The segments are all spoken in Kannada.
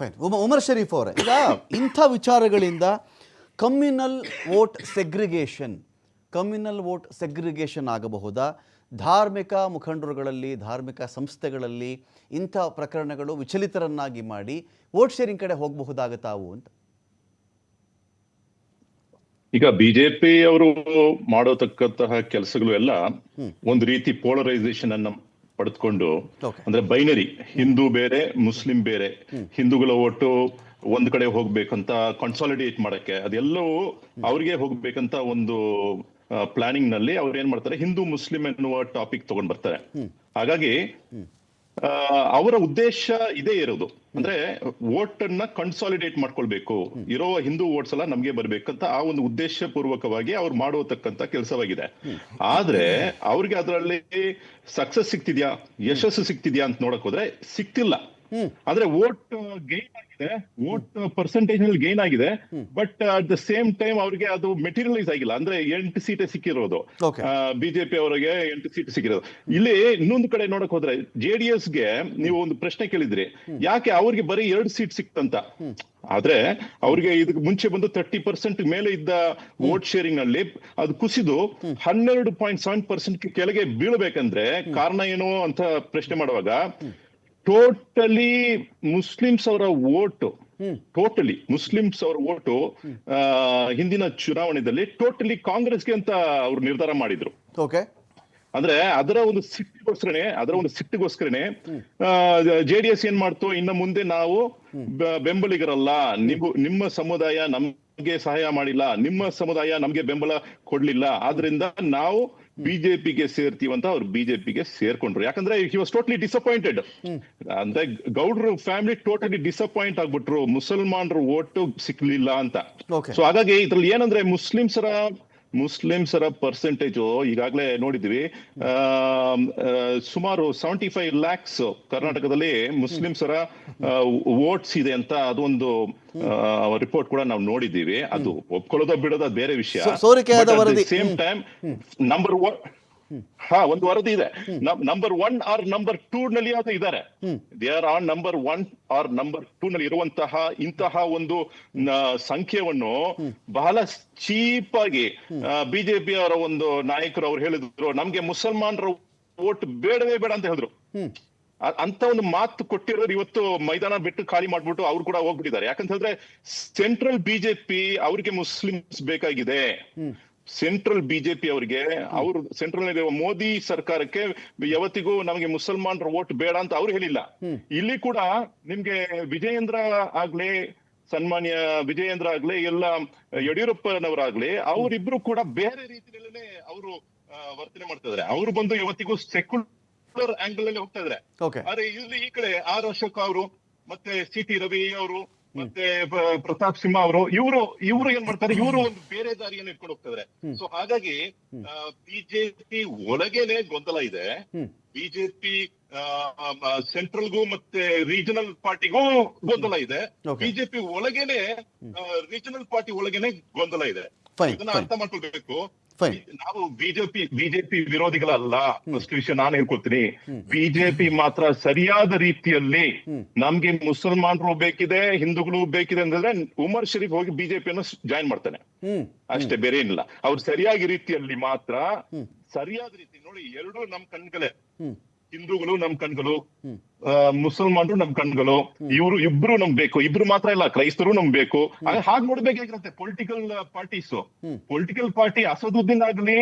ಫೈನ್ ಉಮ ಉಮರ್ ಶರೀಫ್ ಅವರೇ ಈಗ ಇಂಥ ವಿಚಾರಗಳಿಂದ communal vote segregation communal vote segregation ಆಗಬಹುದಾ? ಧಾರ್ಮಿಕ ಮುಖಂಡರುಗಳಲ್ಲಿ ಧಾರ್ಮಿಕ ಸಂಸ್ಥೆಗಳಲ್ಲಿ ಇಂಥ ಪ್ರಕರಣಗಳು ವಿಚಲಿತರನ್ನಾಗಿ ಮಾಡಿ ವೋಟ್ ಶೇರಿಂಗ್ ಕಡೆ ಹೋಗಬಹುದಾಗತಾವು ಅಂತ? ಈಗ ಬಿಜೆಪಿ ಅವರು ಮಾಡತಕ್ಕಂತಹ ಕೆಲಸಗಳು ಎಲ್ಲ ಒಂದು ರೀತಿ ಪೋಲರೈಸೇಷನ್ ಅನ್ನ ಪಡೆದುಕೊಂಡು ಅಂದ್ರೆ ಬೈನರಿ ಹಿಂದೂ ಬೇರೆ ಮುಸ್ಲಿಂ ಬೇರೆ ಹಿಂದೂಗಳ ಒಟ್ಟು ಒಂದ್ ಕಡೆ ಹೋಗ್ಬೇಕಂತ ಕನ್ಸಾಲಿಡೇಟ್ ಮಾಡಕ್ಕೆ ಅದೆಲ್ಲವೂ ಅವ್ರಿಗೆ ಹೋಗ್ಬೇಕಂತ ಒಂದು ಪ್ಲಾನಿಂಗ್ನಲ್ಲಿ ಅವ್ರು ಏನ್ ಮಾಡ್ತಾರೆ ಹಿಂದೂ ಮುಸ್ಲಿಂ ಎನ್ನುವ ಟಾಪಿಕ್ ತಗೊಂಡ್ ಬರ್ತಾರೆ. ಹಾಗಾಗಿ ಅವರ ಉದ್ದೇಶ ಇದೇ ಇರೋದು. ಅಂದ್ರೆ ವೋಟ್ ಅನ್ನ ಕನ್ಸಾಲಿಡೇಟ್ ಮಾಡ್ಕೊಳ್ಬೇಕು. ಇರೋ ಹಿಂದೂ ವೋಟ್ಸ್ ಎಲ್ಲ ನಮ್ಗೆ ಬರ್ಬೇಕಂತ ಆ ಒಂದು ಉದ್ದೇಶ ಪೂರ್ವಕವಾಗಿ ಅವ್ರು ಮಾಡುವತಕ್ಕಂತ ಕೆಲಸವಾಗಿದೆ. ಆದ್ರೆ ಅವ್ರಿಗೆ ಅದರಲ್ಲಿ ಸಕ್ಸಸ್ ಸಿಗ್ತಿದ್ಯಾ? ಯಶಸ್ಸು ಸಿಗ್ತಿದ್ಯಾ ಅಂತ ನೋಡಕ್ ಹೋದ್ರೆ ಸಿಕ್ತಿಲ್ಲ ಅಂದ್ರೆ ವೋಟ್ ಗೈನ್ ಆಗಿದೆ ವೋಟ್ ಪರ್ಸೆಂಟೇಜ್ನಲ್ಲಿ ಗೈನ್ ಆಗಿದೆ. But at the same time ಅವ್ರಿಗೆ ಅದು ಮೆಟೀರಿಯಲೈಸ್ ಆಗಿಲ್ಲ. ಅಂದ್ರೆ ಎಂಟು ಸೀಟೇ ಸಿಕ್ಕಿರೋದು. ಬಿಜೆಪಿ ಅವರಿಗೆ ಎಂಟು ಸೀಟ್ ಸಿಕ್ಕಿರೋದು. ಇಲ್ಲಿ ಇನ್ನೊಂದು ಕಡೆ ನೋಡಕ್ ಹೋದ್ರೆ ಜೆಡಿಎಸ್ಗೆ ನೀವು ಒಂದು ಪ್ರಶ್ನೆ ಕೇಳಿದ್ರಿ. ಯಾಕೆ ಅವ್ರಿಗೆ ಬರೀ ಎರಡು ಸೀಟ್ ಸಿಕ್ತಂತ? ಆದ್ರೆ ಅವ್ರಿಗೆ ಇದಕ್ಕೆ ಮುಂಚೆ ಬಂದು ತರ್ಟಿ ಪರ್ಸೆಂಟ್ ಮೇಲೆ ಇದ್ದ ವೋಟ್ ಶೇರಿಂಗ್ನಲ್ಲಿ ಅದು ಕುಸಿದು ಹನ್ನೆರಡು ಪಾಯಿಂಟ್ ಸೆವೆನ್ ಪರ್ಸೆಂಟ್ ಕೆಳಗೆ ಬೀಳ್ಬೇಕಂದ್ರೆ ಕಾರಣ ಏನು ಅಂತ ಪ್ರಶ್ನೆ ಮಾಡುವಾಗ ಟೋಟಲಿ ಮುಸ್ಲಿಮ್ಸ್ ಅವರ ವೋಟ್ ಟೋಟಲಿ ಮುಸ್ಲಿಮ್ಸ್ ಅವರ ವೋಟು ಆ, ಹಿಂದಿನ ಚುನಾವಣೆಯಲ್ಲಿ ಟೋಟಲಿ ಕಾಂಗ್ರೆಸ್ಗೆ ಅಂತ ಅವ್ರು ನಿರ್ಧಾರ ಮಾಡಿದ್ರು. ಓಕೆ ಅಂದ್ರೆ ಅದರ ಒಂದು ಸಿಟ್ಟಿಗೋಸ್ಕರನೇ ಅದರ ಒಂದು ಸಿಟ್ಟಿಗೋಸ್ಕರನೇ ಜೆ ಡಿ ಎಸ್ ಏನ್ ಮಾಡ್ತು? ಇನ್ನು ಮುಂದೆ ನಾವು ಬೆಂಬಲಿಗರಲ್ಲ. ನೀವು ನಿಮ್ಮ ಸಮುದಾಯ ನಮ್ಗೆ ಸಹಾಯ ಮಾಡಿಲ್ಲ. ನಿಮ್ಮ ಸಮುದಾಯ ನಮ್ಗೆ ಬೆಂಬಲ ಕೊಡ್ಲಿಲ್ಲ. ಆದ್ರಿಂದ ನಾವು ಬಿಜೆಪಿಗೆ ಸೇರ್ತೀವಂತ ಅವ್ರು ಬಿಜೆಪಿಗೆ ಸೇರ್ಕೊಂಡ್ರು. ಯಾಕಂದ್ರೆ ಹಿ ವಾಸ್ ಟೋಟಲಿ ಡಿಸಪಾಯಿಂಟೆಡ್ ಅಂದ್ರೆ ಗೌಡ್ರು ಫ್ಯಾಮಿಲಿ ಟೋಟಲಿ ಡಿಸಪಾಯಿಂಟ್ ಆಗ್ಬಿಟ್ರು. ಮುಸಲ್ಮಾನರು ಓಟು ಸಿಕ್ಲಿಲ್ಲ ಅಂತ. ಸೊ ಹಾಗಾಗಿ ಇದ್ರಲ್ಲಿ ಏನಂದ್ರೆ ಮುಸ್ಲಿಮ್ಸರ ಮುಸ್ಲಿಮ್ಸರ ಪರ್ಸೆಂಟೇಜು ಈಗಾಗಲೇ ನೋಡಿದ್ವಿ ಸುಮಾರು ಸೆವೆಂಟಿ ಫೈವ್ ಲ್ಯಾಕ್ಸ್ ಕರ್ನಾಟಕದಲ್ಲಿ ಮುಸ್ಲಿಮ್ಸರ ವೋಟ್ಸ್ ಇದೆ ಅಂತ ಅದೊಂದು ರಿಪೋರ್ಟ್ ಕೂಡ ನಾವು ನೋಡಿದ್ದೀವಿ. ಅದು ಒಪ್ಕೊಳ್ಳೋದ ಬಿಡೋದ ಬೇರೆ ವಿಷಯ. ಸೇಮ್ ಟೈಮ್ ನಂಬರ್ ಒನ್ ಹಾ ಒಂದು ವರದಿ ಇದೆ. Number one or number two ನಲ್ಲಿ ಅದು ಇದ್ದಾರೆ they are on number one or number two ನಲ್ಲಿ ಇರುವಂತಹ ಇಂತಹ ಒಂದು ಸಂಖ್ಯೆಯನ್ನು ಬಹಳ ಚೀಪ್ ಆಗಿ ಬಿಜೆಪಿ ಅವರ ಒಂದು ನಾಯಕರು ಅವ್ರು ಹೇಳಿದ್ರು ನಮ್ಗೆ ಮುಸಲ್ಮಾನರ ಓಟ್ ಬೇಡವೇ ಬೇಡ ಅಂತ ಹೇಳಿದ್ರು. ಅಂತ ಒಂದು ಮಾತು ಕೊಟ್ಟಿರೋರು ಇವತ್ತು ಮೈದಾನ ಬಿಟ್ಟು ಖಾಲಿ ಮಾಡ್ಬಿಟ್ಟು ಅವ್ರು ಕೂಡ ಹೋಗ್ಬಿಟ್ಟಿದ್ದಾರೆ. ಯಾಕಂತ ಹೇಳಿದ್ರೆ ಸೆಂಟ್ರಲ್ ಬಿಜೆಪಿ ಅವ್ರಿಗೆ ಮುಸ್ಲಿಮ್ಸ್ ಬೇಕಾಗಿದೆ. ಸೆಂಟ್ರಲ್ ಬಿಜೆಪಿ ಅವರಿಗೆ ಅವರು ಸೆಂಟ್ರಲ್ ಮೋದಿ ಸರ್ಕಾರಕ್ಕೆ ಯಾವತ್ತಿಗೂ ನಮಗೆ ಮುಸಲ್ಮಾನರ ವೋಟ್ ಬೇಡ ಅಂತ ಅವ್ರು ಹೇಳಿಲ್ಲ. ಇಲ್ಲಿ ಕೂಡ ನಿಮ್ಗೆ ವಿಜಯೇಂದ್ರ ಆಗ್ಲಿ ಸನ್ಮಾನ್ಯ ವಿಜಯೇಂದ್ರ ಆಗ್ಲಿ ಎಲ್ಲ ಯಡಿಯೂರಪ್ಪನವರಾಗ್ಲಿ ಅವರಿಬ್ರು ಕೂಡ ಬೇರೆ ರೀತಿಯಲ್ಲೇ ಅವರು ವರ್ತನೆ ಮಾಡ್ತಾ ಇದಾರೆ. ಅವ್ರು ಬಂದು ಯಾವತ್ತಿಗೂ ಸೆಕ್ಯುಲರ್ ಆಂಗಲ್ ಅಲ್ಲಿ ಹೋಗ್ತಾ ಇದಾರೆ. ಆದ್ರೆ ಇಲ್ಲಿ ಈ ಕಡೆ ಆರ್ ಅಶೋಕ್ ಅವರು ಮತ್ತೆ ಸಿ ಟಿ ರವಿ ಅವರು ಮತ್ತೆ ಪ್ರತಾಪ್ ಸಿಂಹ ಅವರು ಇವರು ಇವರು ಏನ್ ಮಾಡ್ತಾರೆ ಇವರು ಒಂದು ಬೇರೆ ದಾರಿಯನ್ನು ಇಟ್ಕೊಂಡು ಹೋಗ್ತಾರೆ ಸೊ ಹಾಗಾಗಿ ಬಿಜೆಪಿ ಒಳಗೇನೆ ಗೊಂದಲ ಇದೆ. ಬಿಜೆಪಿ ಸೆಂಟ್ರಲ್ಗೂ ಮತ್ತೆ ರೀಜನಲ್ ಪಾರ್ಟಿಗೂ ಗೊಂದಲ ಇದೆ. ಬಿಜೆಪಿ ಒಳಗೇನೆ ರೀಜನಲ್ ಪಾರ್ಟಿ ಒಳಗೇನೆ ಗೊಂದಲ ಇದೆ. ಇದನ್ನ ಅರ್ಥ ಮಾಡ್ಕೊಳ್ಬೇಕು. ನಾವು ಬಿಜೆಪಿ ಬಿಜೆಪಿ ವಿರೋಧಿಗಳಲ್ಲ. ಫಸ್ಟ್ ವಿಷಯ ನಾನು ಹೇಳ್ಕೊತೀನಿ ಬಿಜೆಪಿ ಮಾತ್ರ ಸರಿಯಾದ ರೀತಿಯಲ್ಲಿ ನಮ್ಗೆ ಮುಸಲ್ಮಾನರು ಬೇಕಿದೆ ಹಿಂದೂಗಳು ಬೇಕಿದೆ ಅಂತಂದ್ರೆ ಉಮರ್ ಶರೀಫ್ ಹೋಗಿ ಬಿಜೆಪಿಯನ್ನು ಜಾಯಿನ್ ಮಾಡ್ತಾನೆ. ಅಷ್ಟೇ ಬೇರೆ ಏನಿಲ್ಲ. ಅವ್ರು ಸರಿಯಾಗಿ ರೀತಿಯಲ್ಲಿ ಮಾತ್ರ ಸರಿಯಾದ ರೀತಿ ನೋಡಿ ಎರಡು ನಮ್ ಕಣ್ಗಳೇ. ಹಿಂದೂಗಳು ನಮ್ ಕಣ್ಗಳು ಮುಸಲ್ಮಾನರು ನಮ್ ಕಣ್ಗಳು ಇವರು ಇಬ್ರು ನಮ್ ಬೇಕು ಇಬ್ರು ಮಾತ್ರ ಇಲ್ಲ ಕ್ರೈಸ್ತರು ನಮ್ ಬೇಕು. ಹಾಗೆ ನೋಡ್ಬೇಕಾಗಿರತ್ತೆ political parties political party Asaduddin ಆಗ್ಲಿ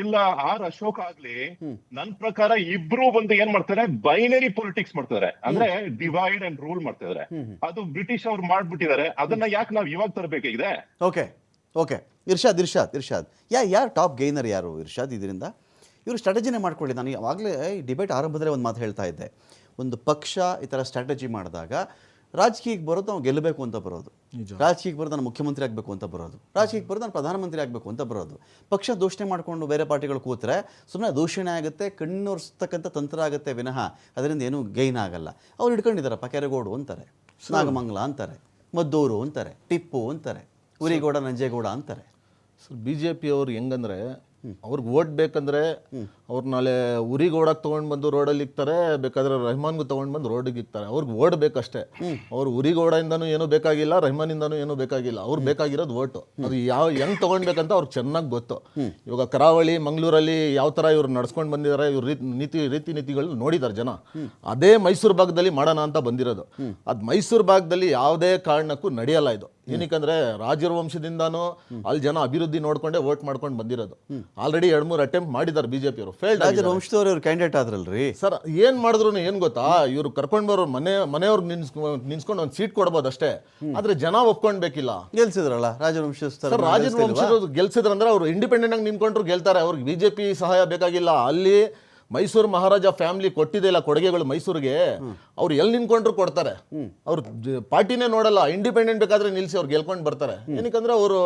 ಇಲ್ಲ ಆರ್ ಅಶೋಕ್ ಆಗ್ಲಿ ನನ್ ಪ್ರಕಾರ ಇಬ್ರು ಬಂದು ಏನ್ ಮಾಡ್ತಾರೆ ಬೈನರಿ ಪೊಲಿಟಿಕ್ಸ್ ಮಾಡ್ತಾರೆ. ಅಂದ್ರೆ ಡಿವೈಡ್ ಅಂಡ್ ರೂಲ್ ಮಾಡ್ತಿದಾರೆ. ಅದು ಬ್ರಿಟಿಷ್ ಅವ್ರು ಮಾಡ್ಬಿಟ್ಟಿದ್ದಾರೆ ಅದನ್ನ ಯಾಕೆ ನಾವ್ ಇವಾಗ ತರಬೇಕಾಗಿದೆ? Okay okay. ಇರ್ಷಾದ್ ಇರ್ಷಾದ್ ಇರ್ಷಾದ್. ಯಾ ಯಾರು ಟಾಪ್ ಗೈನರ್ ಯಾರು ಇರ್ಷಾದ್ ಇದರಿಂದ? ಇವರು ಸ್ಟ್ರಾಟಜಿನೇ ಮಾಡ್ಕೊಳ್ಳಿ. ನಾನು ಯಾವಾಗಲೇ ಈ ಡಿಬೇಟ್ ಆರಂಭದಲ್ಲೇ ಒಂದು ಮಾತು ಹೇಳ್ತಾ ಇದ್ದೆ. ಒಂದು ಪಕ್ಷ ಈ ಥರ ಸ್ಟ್ರಾಟಜಿ ಮಾಡಿದಾಗ ರಾಜಕೀಯಕ್ಕೆ ಬರೋದು ನಾವು ಗೆಲ್ಲಬೇಕು ಅಂತ ಬರೋದು. ರಾಜಕೀಯಕ್ಕೆ ಬರೋದು ನಾನು ಮುಖ್ಯಮಂತ್ರಿ ಆಗಬೇಕು ಅಂತ ಬರೋದು. ರಾಜಕೀಯಕ್ಕೆ ಬರೋದು ನಾನು ಪ್ರಧಾನಮಂತ್ರಿ ಆಗಬೇಕು ಅಂತ ಬರೋದು. ಪಕ್ಷ ದೂಷಣೆ ಮಾಡಿಕೊಂಡು ಬೇರೆ ಪಾರ್ಟಿಗಳು ಕೂತ್ರೆ ಸುಮ್ಮನೆ ದೂಷಣೆ ಆಗುತ್ತೆ ಕಣ್ಣೋರ್ಸ್ತಕ್ಕಂಥ ತಂತ್ರ ಆಗುತ್ತೆ ವಿನಃ ಅದರಿಂದ ಏನೂ ಗೈನ್ ಆಗಲ್ಲ. ಅವ್ರು ಹಿಡ್ಕೊಂಡಿದ್ದಾರಪ್ಪ ಕೆರೆಗೋಡು ಅಂತಾರೆ ನಾಗಮಂಗಲ ಅಂತಾರೆ ಮದ್ದೂರು ಅಂತಾರೆ ಟಿಪ್ಪು ಅಂತಾರೆ ಉರಿಗೌಡ ನಂಜೇಗೌಡ ಅಂತಾರೆ. ಸರ್ ಬಿ ಜೆ ಪಿ ಹೆಂಗಂದರೆ ಹೆಂಗಂದ್ರೆ ಅವ್ರಿಗೆ ಓಟ್ ಬೇಕಂದ್ರೆ ಅವ್ರು ನಾಳೆ ಊರಿಗೆ ಓಡಕ್ ತಗೊಂಡ್ ಬಂದು ರೋಡಲ್ಲಿ ಇಕ್ತಾರೆ, ಬೇಕಾದ್ರೆ ರೆಹಮಾನ್ಗೂ ತಗೊಂಡ್ ಬಂದು ರೋಡಿಗೆ ಇಕ್ತಾರೆ. ಅವ್ರಿಗೆ ಓಡ್ ಬೇಕಷ್ಟೇ. ಅವ್ರು ಊರಿಗೆ ಓಡಿಂದನೂ ಏನೂ ಬೇಕಾಗಿಲ್ಲ, ರೆಹಮಾನಿಂದನೂ ಏನೂ ಬೇಕಾಗಿಲ್ಲ. ಅವ್ರು ಬೇಕಾಗಿರೋದು ಓಟು ಅದು ಯಾವ ಹೆಂಗ್ ತಗೊಂಡ್ಬೇಕಂತ ಅವ್ರಿಗೆ ಚೆನ್ನಾಗಿ ಗೊತ್ತು. ಇವಾಗ ಕರಾವಳಿ, ಮಂಗಳೂರಲ್ಲಿ ಯಾವ ತರ ಇವ್ರು ನಡ್ಸ್ಕೊಂಡು ಬಂದಿದ್ದಾರೆ ಇವ್ರ ರೀತಿ ನೀತಿ ರೀತಿ ನೀತಿಗಳು ನೋಡಿದ್ದಾರೆ ಜನ. ಅದೇ ಮೈಸೂರು ಭಾಗದಲ್ಲಿ ಮಾಡೋಣ ಅಂತ ಬಂದಿರೋದು. ಅದು ಮೈಸೂರು ಭಾಗದಲ್ಲಿ ಯಾವುದೇ ಕಾರಣಕ್ಕೂ ನಡೆಯಲ್ಲ ಇದು. ಏನಕ್ಕಂದ್ರೆ ರಾಜರ ವಂಶದಿಂದಾನು ಅಲ್ಲಿ ಜನ ಅಭಿವೃದ್ಧಿ ನೋಡ್ಕೊಂಡೇ ವೋಟ್ ಮಾಡ್ಕೊಂಡು ಬಂದಿರೋದು. ಆಲ್ರೆಡಿ ಎರಡ್ ಮೂರು ಅಟೆಂಪ್ಟ್ ಮಾಡಿದ್ದಾರೆ ಬಿಜೆಪಿ ಅವರು. ಫೇಲ್ ರಾಜರ ವಂಶದವ್ರು ಇವ್ರು ಕ್ಯಾಂಡಿಡೇಟ್ ಆದ್ರಲ್ರಿ? ಸರ್ ಏನ್ ಮಾಡಿದ್ರು ಏನ್ ಗೊತ್ತಾ? ಇವ್ರು ಕರ್ಕೊಂಡ್ ಬರೋ ಮನೆ ಮನೆಯವ್ರಿಗೆ ನಿನ್ಸ್ ನಿನ್ಸ್ಕೊಂಡು ಒಂದು ಸೀಟ್ ಕೊಡ್ಬೋದು ಅಷ್ಟೇ. ಆದ್ರೆ ಜನ ಒಪ್ಕೊಂಡ್ಬೇಕಿಲ್ಲ. ಗೆಲ್ಸಿದ್ರಲ್ಲ ರಾಜವಂಶಸ್ಥರು ಸರ್ ರಾಜರ ವಂಶದವ್ರು ಗೆಲ್ಸಿದ್ರಂದ್ರೆ ಅವ್ರು ಇಂಡಿಪೆಂಡೆಂಟ್ ಆಗಿ ನಿಂತ್ಕೊಂಡ್ರು ಗೆಲ್ತಾರೆ. ಅವ್ರಿಗೆ ಬಿಜೆಪಿ ಸಹಾಯ ಬೇಕಾಗಿಲ್ಲ. ಅಲ್ಲಿ ಮೈಸೂರು ಮಹಾರಾಜ ಫ್ಯಾಮಿಲಿ ಕೊಟ್ಟಿದೆಯಲ್ಲ ಕೊಡುಗೆಗಳು ಮೈಸೂರಿಗೆ ಅವ್ರು ಎಲ್ಲಿ ನಿಂತ್ಕೊಂಡ್ರು ಕೊಡ್ತಾರೆ. ಅವ್ರು ಪಾರ್ಟಿನೇ ನೋಡಲ್ಲ ಇಂಡಿಪೆಂಡೆಂಟ್ ಬೇಕಾದ್ರೆ ನಿಲ್ಸಿ ಅವ್ರು ಗೆಲ್ಕೊಂಡು ಬರ್ತಾರೆ. ಏನಕ್ಕಂದ್ರೆ ಅವರು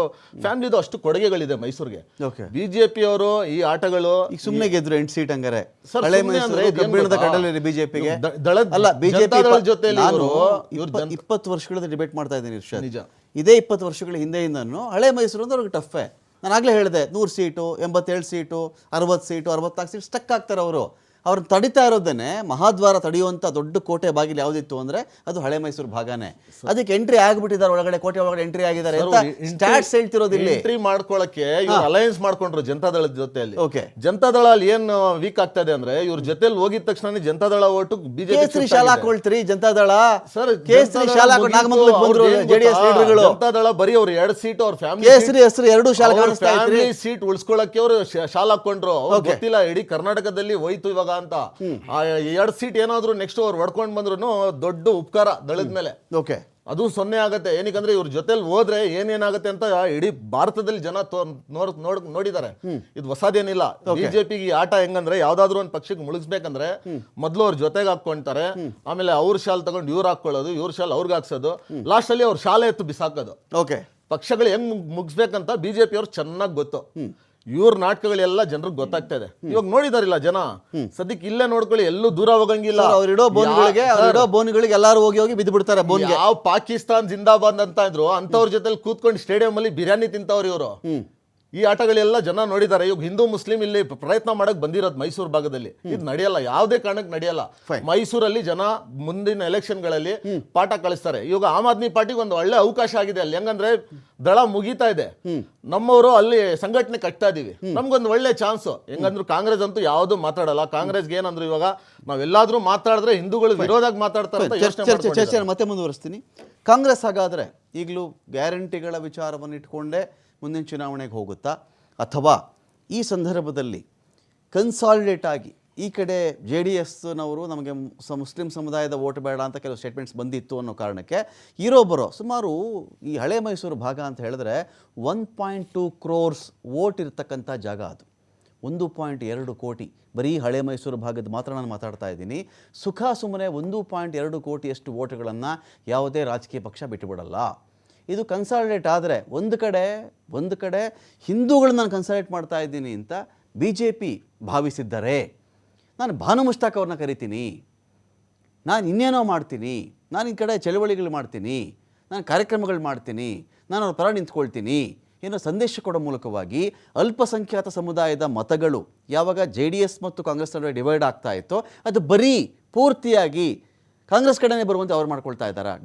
ಫ್ಯಾಮಿಲಿದು ಅಷ್ಟು ಕೊಡುಗೆಗಳಿದೆ ಮೈಸೂರಿಗೆ. ಬಿಜೆಪಿ ಅವರು ಈ ಆಟಗಳು ಈಗ ಸುಮ್ಮನೆ ಗೆದ್ರು ಎಂಟು ಸೀಟ್ ಹಂಗಾರೆ? ಬಿಜೆಪಿಗೆ ಅಲ್ಲ ಬಿಜೆಪಿ ಇಪ್ಪತ್ತು ವರ್ಷಗಳಿಂದ ಡಿಬೇಟ್ ಮಾಡ್ತಾ ಇದ್ದೀನಿ ನಿಜ. ಇದೇ ಇಪ್ಪತ್ತು ವರ್ಷಗಳ ಹಿಂದೆಯಿಂದನೂ ಹಳೆ ಮೈಸೂರು ಅಂದ್ರೆ ಅವ್ರಿಗೆ ಟಫೇ ನಾನು ಆಗಲೇ ಹೇಳಿದೆ ನೂರು ಸೀಟು ಎಂಬತ್ತೇಳು ಸೀಟು ಅರವತ್ತು ಸೀಟು ಅರವತ್ನಾಲ್ಕು ಸೀಟ್ ಸ್ಟಕ್ ಆಗ್ತಾರೆ ಅವರು. ಅವ್ರನ್ನ ತಡಿತಾ ಇರೋದೇನೆ ಮಹಾದ್ವಾರ ತಡೆಯುವಂಥ ದೊಡ್ಡ ಕೋಟೆ ಬಾಗಿಲು ಯಾವುದಿತ್ತು ಅಂದ್ರೆ ಅದು ಹಳೆ ಮೈಸೂರು ಭಾಗನೇ. ಅದಕ್ಕೆ ಎಂಟ್ರಿ ಆಗ್ಬಿಟ್ಟಿದ್ದಾರೆ ಒಳಗಡೆ ಕೋಟೆ ಒಳಗಡೆ ಎಂಟ್ರಿ ಆಗಿದ್ದಾರೆ ಸ್ಟಾಟ್ಸ್ ಹೇಳ್ತಿರೋದಿಲ್ಲ ಎಂಟ್ರಿ ಮಾಡ್ಕೊಳಕ್ಕೆ ಇವ್ರು ಅಲಯನ್ಸ್ ಮಾಡ್ಕೊಂಡ್ರು ಜನತಾದಳದ ಜೊತೆಯಲ್ಲಿ. ಓಕೆ. ಜನತಾದಳ ಅಲ್ಲಿ ಏನು ವೀಕ್ ಆಗ್ತಾ ಇದೆ ಅಂದ್ರೆ ಇವ್ರ ಜೊತೆಲಿ ಹೋಗಿದ ತಕ್ಷಣ ಜನತಾದಳ ಓಟು ಕೇಸರಿ ಬಿಜೆಪಿ ಶಾಲಾ ಹಾಕೊಳ್ತೀರಿ ಜನತಾದಳ. ಸರ್ ಕೇಸರಿ ಶಾಲಾ ಬಂದ್ರು ಜೆಡಿಎಸ್ ಲೀಡರ್ಗಳು. ಜನತಾದಳ ಬರೀ ಅವ್ರ ಎರಡು ಸೀಟ್ ಅವ್ರ ಫ್ಯಾಮಿಲಿ ಕೇಸರಿ ಹೆಸರು ಎರಡು ಶಾಲೆ ಫ್ಯಾಮಿಲಿ ಸೀಟ್ ಉಳಿಸ್ಕೊಳ್ಳೋಕೆ ಅವರು ಶಾಲಾ ಹಾಕೊಂಡ್ರು ಗೊತ್ತಿಲ್ಲ ಇಡೀ ಕರ್ನಾಟಕದಲ್ಲಿ ಹೋಯ್ತು ಇವಾಗ ಅಂತ. ಎರಡು ಸೀಟ್ ಏನಾದ್ರು ನೆಕ್ಸ್ಟ್ ಅವ್ರು ಹೊಡ್ಕೊಂಡು ಬಂದ್ರು ದೊಡ್ಡ ಉಪಕಾರ ದಳದ ಮೇಲೆ. ಓಕೆ ಅದು ಸೊನ್ನೆ ಆಗತ್ತೆ. ಏನಕ್ಕಂದ್ರೆ ಇವ್ರ ಜೊತೆಲಿ ಹೋದ್ರೆ ಏನೇನಾಗತ್ತೆ ಅಂತ ಇಡೀ ಭಾರತದಲ್ಲಿ ಜನ ತೋ- ನೋಡ್ ನೋಡ್ ನೋಡಿದ್ದಾರೆ ಇದು ಹೊಸದೇನಿಲ್ಲ. ಬಿಜೆಪಿಗೆ ಈ ಆಟ ಹೆಂಗಂದ್ರೆ ಯಾವ್ದಾದ್ರು ಒಂದು ಪಕ್ಷಕ್ಕೆ ಮುಳುಗಿಸ್ಬೇಕಂದ್ರೆ ಮೊದ್ಲು ಅವ್ರ ಜೊತೆಗೆ ಹಾಕೊಂತಾರೆ ಆಮೇಲೆ ಅವ್ರ ಶಾಲ್ ತಗೊಂಡು ಇವ್ರು ಹಾಕೊಳ್ಳೋದು ಇವ್ರ ಶಾಲ್ ಅವ್ರಿಗೆ ಹಾಕ್ಸೋದು. ಲಾಸ್ಟ್ ಅಲ್ಲಿ ಅವ್ರ ಶಾಲೆ ಎತ್ತು ಬಿಸಾಕೋದು. ಓಕೆ ಪಕ್ಷಗಳು ಹೆಂಗ್ ಮುಗ್- ಮುಗಿಸ್ಬೇಕಂತ ಬಿಜೆಪಿ ಅವ್ರು ಚೆನ್ನಾಗಿ ಗೊತ್ತು. ಇವ್ರ ನಾಟಕಗಳೆಲ್ಲ ಜನರಿಗೆ ಗೊತ್ತಾಗ್ತಾ ಇದೆ ಇವಾಗ ನೋಡಿದಾರಿಲ್ಲ ಜನ? ಸದ್ಯಕ್ಕೆ ಇಲ್ಲೇ ನೋಡ್ಕೊಳ್ಳಿ ಎಲ್ಲೂ ದೂರ ಹೋಗಂಗಿಲ್ಲ. ಅವ್ರಿಡೋ ಬೋನ್ಗಳಿಗೆ ಅವ್ರಿಡೋ ಬೋನ್ಗಳಿಗೆ ಎಲ್ಲಾರು ಹೋಗಿ ಹೋಗಿ ಬಿದ್ದು ಬಿಡ್ತಾರೆ ಬೋನ್ಗೆ. ಯಾವ ಪಾಕಿಸ್ತಾನ್ ಜಿಂದಾಬಾದ್ ಅಂತ ಇದ್ರು ಅಂತವ್ರ ಜೊತೆ ಕೂತ್ಕೊಂಡು ಸ್ಟೇಡಿಯಂ ಅಲ್ಲಿ ಬಿರಿಯಾನಿ ತಿಂತವ್ರು ಇವರು. ಈ ಆಟಗಳೆಲ್ಲ ಜನ ನೋಡಿದ್ದಾರೆ. ಇವಾಗ ಹಿಂದೂ ಮುಸ್ಲಿಂ ಇಲ್ಲಿ ಪ್ರಯತ್ನ ಮಾಡಕ್ ಬಂದಿರೋದು ಮೈಸೂರು ಭಾಗದಲ್ಲಿ. ಇದು ನಡೆಯಲ್ಲ. ಯಾವುದೇ ಕಾರಣಕ್ಕೆ ನಡೆಯಲ್ಲ. ಮೈಸೂರಲ್ಲಿ ಜನ ಮುಂದಿನ ಎಲೆಕ್ಷನ್ಗಳಲ್ಲಿ ಪಾಠ ಕಳಿಸ್ತಾರೆ ಇವಾಗ ಆಮ್ ಆದ್ಮಿ ಪಾರ್ಟಿಗೆ ಒಂದು ಒಳ್ಳೆ ಅವಕಾಶ ಆಗಿದೆ ಅಲ್ಲಿ. ಹೆಂಗಂದ್ರೆ ದಳ ಮುಗೀತಾ ಇದೆ. ನಮ್ಮವರು ಅಲ್ಲಿ ಸಂಘಟನೆ ಕಟ್ತಾ ಇದೀವಿ. ನಮ್ಗೊಂದು ಒಳ್ಳೆ ಚಾನ್ಸ್ ಹೆಂಗಂದ್ರು ಕಾಂಗ್ರೆಸ್ ಅಂತೂ ಯಾವ್ದು ಮಾತಾಡಲ್ಲ. ಕಾಂಗ್ರೆಸ್ಗೆ ಏನಂದ್ರು ಇವಾಗ ನಾವೆಲ್ಲಾದ್ರೂ ಮಾತಾಡಿದ್ರೆ ಹಿಂದೂಗಳು ವಿರೋಧಾಗಿ ಮಾತಾಡ್ತಾರೆ ಚರ್ಚೆ ಮತ್ತೆ ಮುಂದುವರಿಸ್ತೀನಿ. ಕಾಂಗ್ರೆಸ್ ಹಾಗಾದ್ರೆ ಈಗಲೂ ಗ್ಯಾರಂಟಿಗಳ ವಿಚಾರವನ್ನು ಇಟ್ಕೊಂಡೇ ಮುಂದಿನ ಚುನಾವಣೆಗೆ ಹೋಗುತ್ತಾ? ಅಥವಾ ಈ ಸಂದರ್ಭದಲ್ಲಿ ಕನ್ಸಾಲಿಡೇಟ್ ಆಗಿ ಈ ಕಡೆ ಜೆ ಡಿ ಎಸ್ನವರು ನಮಗೆ ಸ, ಮುಸ್ಲಿಂ ಸಮುದಾಯದ ಓಟ್ ಬೇಡ ಅಂತ ಕೆಲವು ಸ್ಟೇಟ್ಮೆಂಟ್ಸ್ ಬಂದಿತ್ತು ಅನ್ನೋ ಕಾರಣಕ್ಕೆ ಇರೋ ಬರೋ ಸುಮಾರು ಈ ಹಳೆ ಮೈಸೂರು ಭಾಗ ಅಂತ ಹೇಳಿದ್ರೆ one point two crores vote ಇರ್ತಕ್ಕಂಥ ಜಾಗ ಅದು. ಒಂದು ಪಾಯಿಂಟ್ ಎರಡು ಕೋಟಿ. ಬರೀ ಹಳೆ ಮೈಸೂರು ಭಾಗದ ಮಾತ್ರ ನಾನು ಮಾತಾಡ್ತಾ ಇದ್ದೀನಿ. ಸುಖ ಸುಮ್ಮನೆ ಒಂದು ಪಾಯಿಂಟ್ ಎರಡು ಕೋಟಿಯಷ್ಟು ವೋಟ್ಗಳನ್ನು ಯಾವುದೇ ರಾಜಕೀಯ ಪಕ್ಷ ಬಿಟ್ಟುಬಿಡಲ್ಲ. ಇದು ಕನ್ಸಾಲಿಡೇಟ್ ಆದರೆ ಒಂದು ಕಡೆ ಒಂದು ಕಡೆ ಹಿಂದೂಗಳನ್ನ ನಾನು ಕನ್ಸಾಲಿಡೇಟ್ ಮಾಡ್ತಾ ಇದ್ದೀನಿ ಅಂತ ಬಿ ಜೆ ಪಿ ಭಾವಿಸಿದ್ದರೆ ನಾನು ಭಾನು ಮುಷ್ತಾಕ್ ಅವ್ರನ್ನ ಕರಿತೀನಿ, ನಾನು ಇನ್ನೇನೋ ಮಾಡ್ತೀನಿ, ನಾನು ಈ ಕಡೆ ಚಳವಳಿಗಳು ಮಾಡ್ತೀನಿ, ನಾನು ಕಾರ್ಯಕ್ರಮಗಳು ಮಾಡ್ತೀನಿ, ನಾನು ಅವ್ರ ಪರ ನಿಂತ್ಕೊಳ್ತೀನಿ ಏನೋ ಸಂದೇಶ ಕೊಡೋ ಮೂಲಕವಾಗಿ ಅಲ್ಪಸಂಖ್ಯಾತ ಸಮುದಾಯದ ಮತಗಳು ಯಾವಾಗ ಜೆ ಡಿ ಎಸ್ ಮತ್ತು ಕಾಂಗ್ರೆಸ್ ನಡುವೆ ಡಿವೈಡ್ ಆಗ್ತಾ ಇತ್ತೋ, ಅದು ಬರೀ ಪೂರ್ತಿಯಾಗಿ ಕಾಂಗ್ರೆಸ್ ಕಡೆನೇ ಬರುವಂತೆ ಅವ್ರು ಮಾಡ್ಕೊಳ್ತಾ ಇದ್ದಾರಾ?